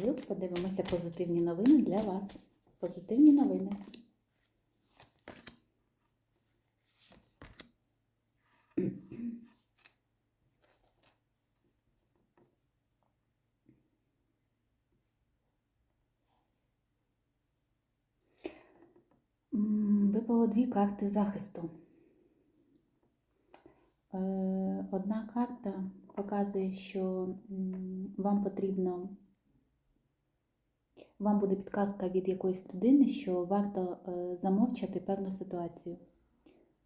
Вітаю! Подивимося позитивні новини для вас. Позитивні новини. Випало дві карти захисту. Е, Одна карта показує, що вам потрібно, вам буде підказка від якоїсь людини, що варто е, замовчати певну ситуацію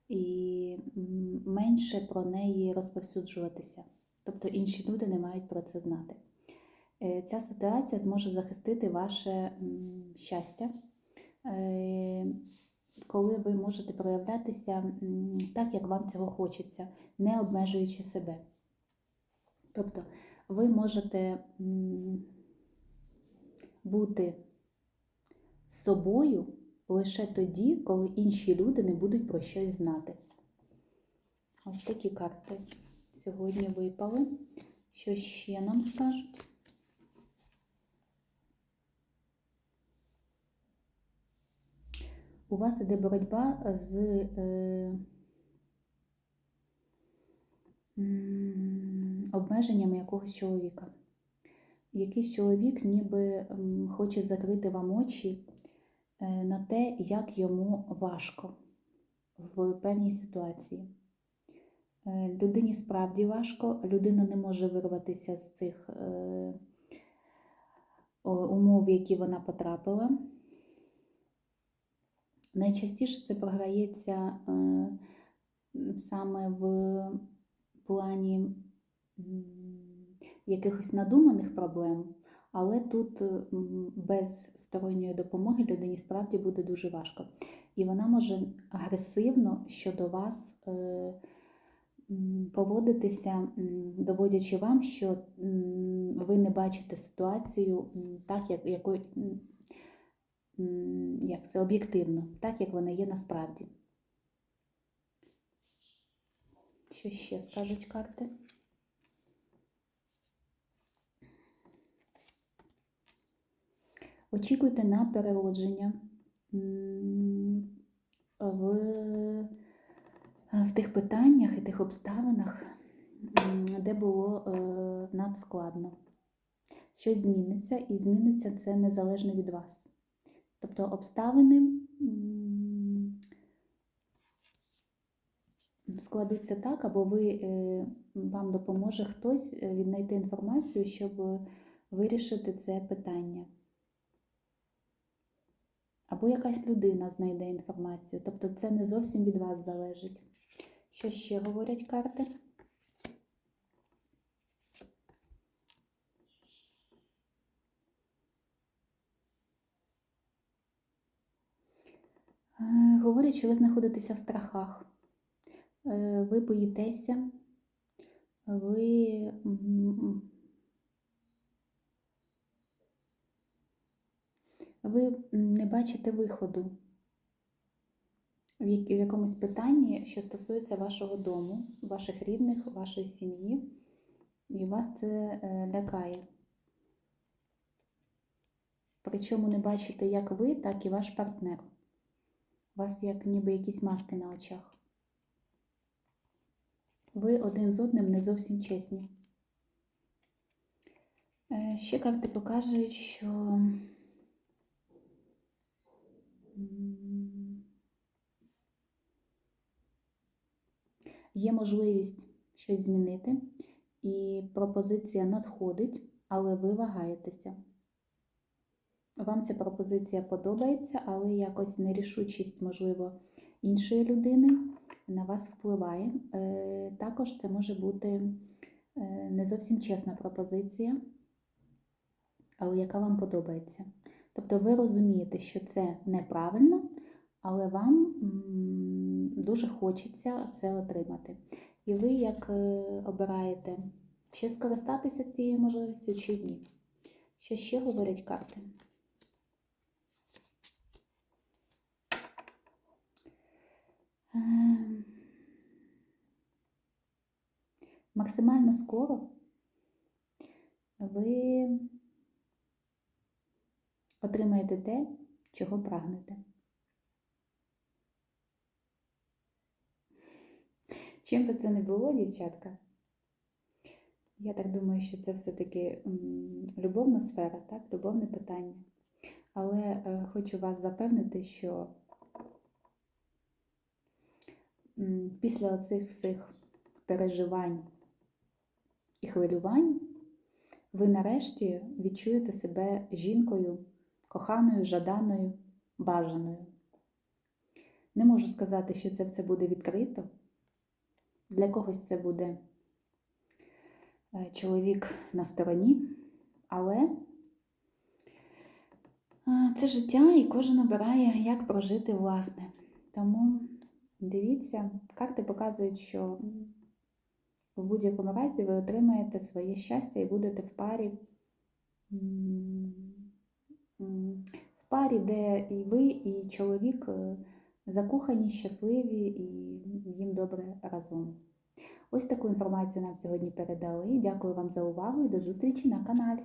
і менше про неї розповсюджуватися. Тобто інші люди не мають про це знати. Е, Ця ситуація зможе захистити ваше щастя, е, коли ви можете проявлятися так, як вам цього хочеться, не обмежуючи себе. Тобто ви можете бути собою лише тоді, коли інші люди не будуть про щось знати. Ось такі карти сьогодні випали. Що ще нам скажуть? У вас іде боротьба з е, обмеженнями якогось чоловіка. Якийсь чоловік ніби хоче закрити вам очі е, на те, як йому важко в певній ситуації. Е, Людині справді важко, людина не може вирватися з цих е, умов, в які вона потрапила. Найчастіше це програється саме в плані якихось надуманих проблем, але тут без сторонньої допомоги людині справді буде дуже важко. І вона може агресивно щодо вас е, поводитися, доводячи вам, що ви не бачите ситуацію так, як якою. як це об'єктивно, так як вона є насправді. Що ще скажуть карти? Очікуйте на переродження в, в тих питаннях і тих обставинах, де було е, надскладно. Щось зміниться, і зміниться це незалежно від вас. Тобто обставини складуться так, або ви, е, вам допоможе хтось віднайти інформацію, щоб вирішити це питання. Або якась людина знайде інформацію. Тобто це не зовсім від вас залежить. Що ще говорять карти? Е, Говорять, що ви знаходитеся в страхах. Е, Ви боїтеся, ви ви не бачите виходу в якомусь питанні, що стосується вашого дому, ваших рідних, вашої сім'ї, і вас це е, лякає. Причому не бачите як ви, так і ваш партнер. У вас як ніби якісь маски на очах. Ви один з одним не зовсім чесні. Е, Ще карти показують, що є можливість щось змінити, і пропозиція надходить, але ви вагаєтеся. Вам ця пропозиція подобається, але якось нерішучість, можливо, іншої людини на вас впливає. Е, Також це може бути е, не зовсім чесна пропозиція, але яка вам подобається. Тобто ви розумієте, що це неправильно, але вам дуже хочеться це отримати. І ви як е, обираєте, чи скористатися цією можливістю, чи ні. Що ще говорять карти? Ем, Максимально скоро ви отримаєте те, чого прагнете. Чим би це не було, дівчатка? Я так думаю, що це все-таки любовна сфера, так? любовне питання. Але е, хочу вас запевнити, що після оцих всіх переживань і хвилювань ви нарешті відчуєте себе жінкою, коханою, жаданою, бажаною. Не можу сказати, що це все буде відкрито. Для когось це буде е, чоловік на стороні, але е, це життя і кожен обирає, як прожити власне. Тому дивіться, карти показують, що в будь-якому разі ви отримаєте своє щастя і будете в парі, в парі, де і ви, і чоловік е, закохані, щасливі і їм добре разом. Ось таку інформацію нам сьогодні передали. Дякую вам за увагу і до зустрічі на каналі.